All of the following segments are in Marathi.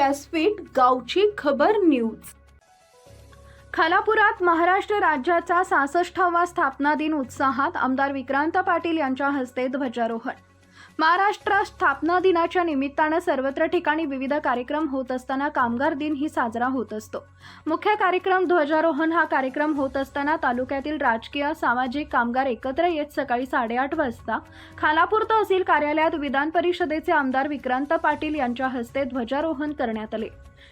व्यासपीठ गावची खबर न्यूज. खालापुरात महाराष्ट्र राज्याचा सासष्टावा स्थापना दिन उत्साहात आमदार विक्रांत पाटील यांच्या हस्ते ध्वजारोहण. महाराष्ट्र स्थापना दिनाच्या निमित्तानं सर्वत्र ठिकाणी विविध कार्यक्रम होत असताना कामगार दिन ही साजरा होत असतो. मुख्य कार्यक्रम ध्वजारोहण हा कार्यक्रम होत असताना तालुक्यातील राजकीय सामाजिक कामगार एकत्र येत सकाळी साडेआठ वाजता खालापूर तहसील कार्यालयात विधान परिषदेचे आमदार विक्रांत पाटील यांच्या हस्ते ध्वजारोहण करण्यात आले.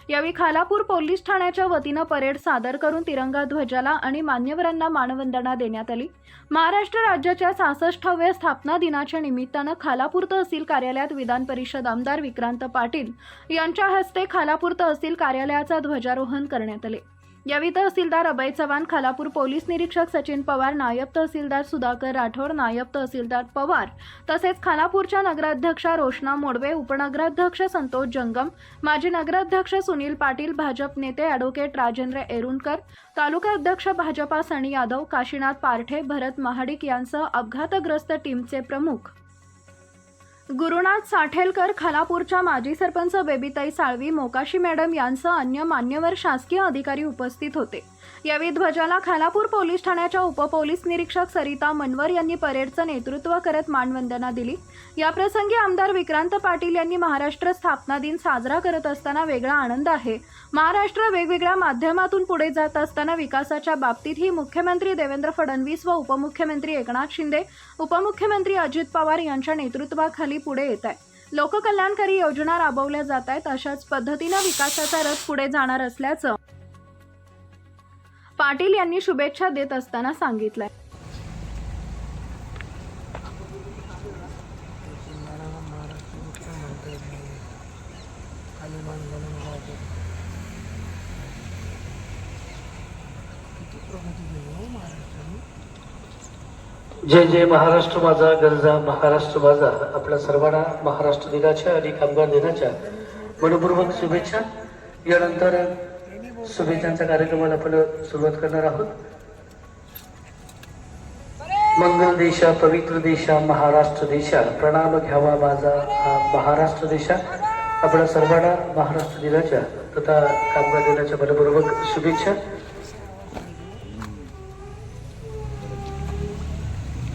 यावेळी खालापूर पोलीस ठाण्याच्या वतीनं परेड सादर करून तिरंगा ध्वजाला आणि मान्यवरांना मानवंदना देण्यात आली. महाराष्ट्र राज्याच्या सासष्टाव्या स्थापना दिनाच्या निमित्तानं खालापूर तहसील कार्यालयात विधान परिषद आमदार विक्रांत पाटील यांच्या हस्ते खालापूर तहसील कार्यालयाचा ध्वजारोहण करण्यात आले. यावेळी तहसीलदार अभय चव्हाण खालापूर पोलीस निरीक्षक सचिन पवार नायब तहसीलदार सुधाकर राठोड नायब तहसीलदार पवार तसेच खानापूरच्या नगराध्यक्षा रोशना मोडवे उपनगराध्यक्ष संतोष जंगम माजी नगराध्यक्ष सुनील पाटील भाजप नेते ॲडव्होकेट राजेंद्र एरुणकर तालुका अध्यक्ष भाजपा सणी यादव काशीनाथ पारठे भरत महाडिक यांसह अपघातग्रस्त टीमचे प्रमुख गुरुनाथ साठेलकर खालापूरच्या माजी सरपंच बेबीताई साळवी मोकाशी मॅडम यांसह अन्य मान्यवर शासकीय अधिकारी उपस्थित होते. यावेळी ध्वजाला खालापूर पोलीस ठाण्याच्या उपपोलीस निरीक्षक सरिता मनवर यांनी परेडचं नेतृत्व करत मानवंदना दिली. याप्रसंगी आमदार विक्रांत पाटील यांनी महाराष्ट्र स्थापना दिन साजरा करत असताना वेगळा आनंद आहे. महाराष्ट्र वेगवेगळ्या माध्यमातून पुढे जात असताना विकासाच्या बाबतीतही मुख्यमंत्री देवेंद्र फडणवीस व उपमुख्यमंत्री एकनाथ शिंदे उपमुख्यमंत्री अजित पवार यांच्या नेतृत्वाखाली पुढे येत आहे लोककल्याणकारी योजना राबवल्या जात आहेत अशाच पद्धतीनं विकासाचा रथ पुढे जाणार असल्याचं पाटील यांनी शुभेच्छा देत असताना सांगितलंय. जय जय महाराष्ट्र माझा गरजा महाराष्ट्र माझा. आपल्या सर्वांना महाराष्ट्र दिनाच्या आणि कामगार दिनाच्या मनपूर्वक शुभेच्छा. यानंतर शुभेच्छांच्या कार्यक्रमाला आपण सुरुवात करणार आहोत. मंगल देशा पवित्र देशा महाराष्ट्र देशा. प्रणाम घ्यावा माझा हा महाराष्ट्र देशा. आपल्या सर्वांना महाराष्ट्र दिनाच्या तथा कामगार दिनाच्या मनपूर्वक शुभेच्छा.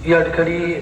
या ठिकाणी